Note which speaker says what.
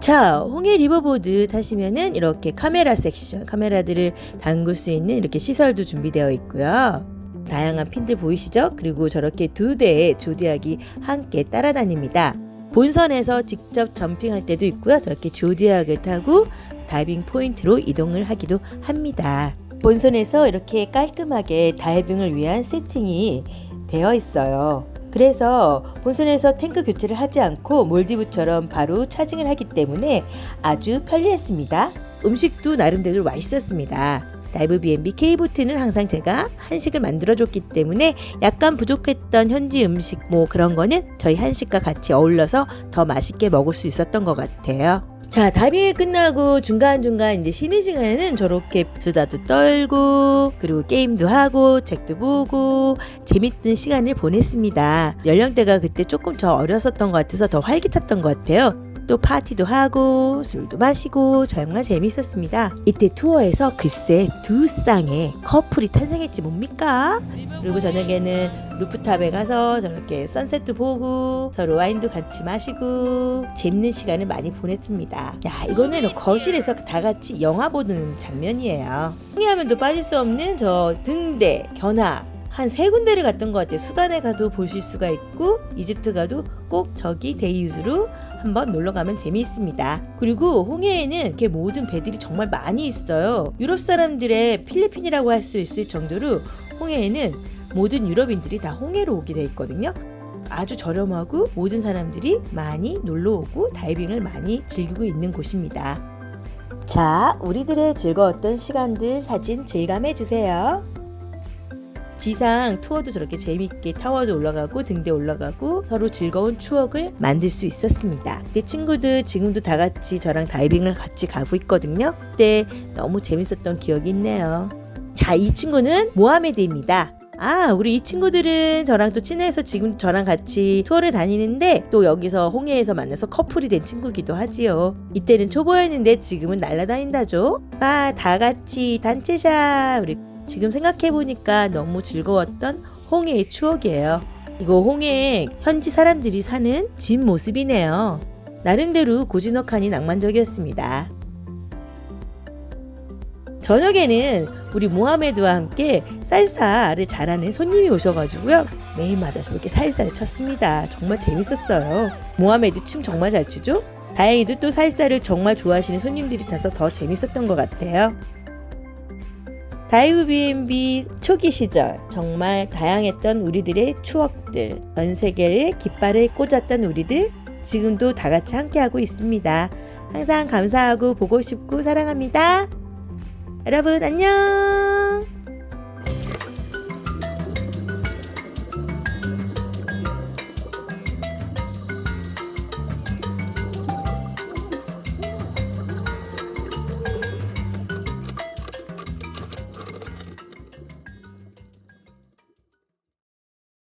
Speaker 1: 자, 홍해 리버보드 타시면은 이렇게 카메라 섹션, 카메라들을 담글 수 있는 이렇게 시설도 준비되어 있고요. 다양한 핀들 보이시죠? 그리고 저렇게 두 대의 조디악이 함께 따라다닙니다. 본선에서 직접 점핑할 때도 있고요. 저렇게 조디악을 타고 다이빙 포인트로 이동을 하기도 합니다. 본선에서 이렇게 깔끔하게 다이빙을 위한 세팅이 되어 있어요. 그래서 본선에서 탱크 교체를 하지 않고 몰디브처럼 바로 차징을 하기 때문에 아주 편리했습니다. 음식도 나름대로 맛있었습니다. 다이브 B&B K보트는 항상 제가 한식을 만들어줬기 때문에 약간 부족했던 현지 음식 뭐 그런 거는 저희 한식과 같이 어울러서 더 맛있게 먹을 수 있었던 것 같아요. 자, 다이빙이 끝나고 중간중간 이제 쉬는 시간에는 저렇게 수다도 떨고, 그리고 게임도 하고, 책도 보고, 재밌는 시간을 보냈습니다. 연령대가 그때 조금 더 어렸었던 것 같아서 더 활기찼던 것 같아요. 또 파티도 하고 술도 마시고 정말 재밌었습니다. 이때 투어에서 글쎄 두 쌍의 커플이 탄생했지 뭡니까? 그리고 저녁에는 루프탑에 가서 저렇게 선셋도 보고 서로 와인도 같이 마시고 재밌는 시간을 많이 보냈습니다. 야 이거는 거실에서 다 같이 영화 보는 장면이에요. 흥해하면도 빠질 수 없는 저 등대 견학 한 세 군데를 갔던 것 같아요. 수단에 가도 보실 수가 있고 이집트 가도 꼭 저기 데이유즈로 한번 놀러 가면 재미있습니다. 그리고 홍해에는 이렇게 모든 배들이 정말 많이 있어요. 유럽 사람들의 필리핀이라고 할 수 있을 정도로 홍해에는 모든 유럽인들이 다 홍해로 오게 돼 있거든요. 아주 저렴하고 모든 사람들이 많이 놀러 오고 다이빙을 많이 즐기고 있는 곳입니다. 자, 우리들의 즐거웠던 시간들 사진 즐감해 주세요. 지상 투어도 저렇게 재밌게 타워도 올라가고 등대 올라가고 서로 즐거운 추억을 만들 수 있었습니다. 내 친구들 지금도 다 같이 저랑 다이빙을 같이 가고 있거든요. 그때 너무 재밌었던 기억이 있네요. 자, 이 친구는 모하메드입니다. 아, 우리 이 친구들은 저랑 또 친해서 지금 저랑 같이 투어를 다니는데 또 여기서 홍해에서 만나서 커플이 된 친구기도 하지요. 이때는 초보였는데 지금은 날라다닌다죠. 아, 다 같이 단체샷. 우리 지금 생각해보니까 너무 즐거웠던 홍해의 추억이에요. 이거 홍해 현지 사람들이 사는 집 모습이네요. 나름대로 고즈넉하니 낭만적이었습니다. 저녁에는 우리 모하메드와 함께 살사를 잘하는 손님이 오셔가지고요. 매일마다 저렇게 살사를 쳤습니다. 정말 재밌었어요. 모하메드 춤 정말 잘 추죠? 다행히도 또 살사를 정말 좋아하시는 손님들이 타서 더 재밌었던 것 같아요. 다이브 B&B 초기 시절 정말 다양했던 우리들의 추억들 전 세계에 깃발을 꽂았던 우리들 지금도 다 같이 함께하고 있습니다. 항상 감사하고 보고 싶고 사랑합니다. 여러분 안녕.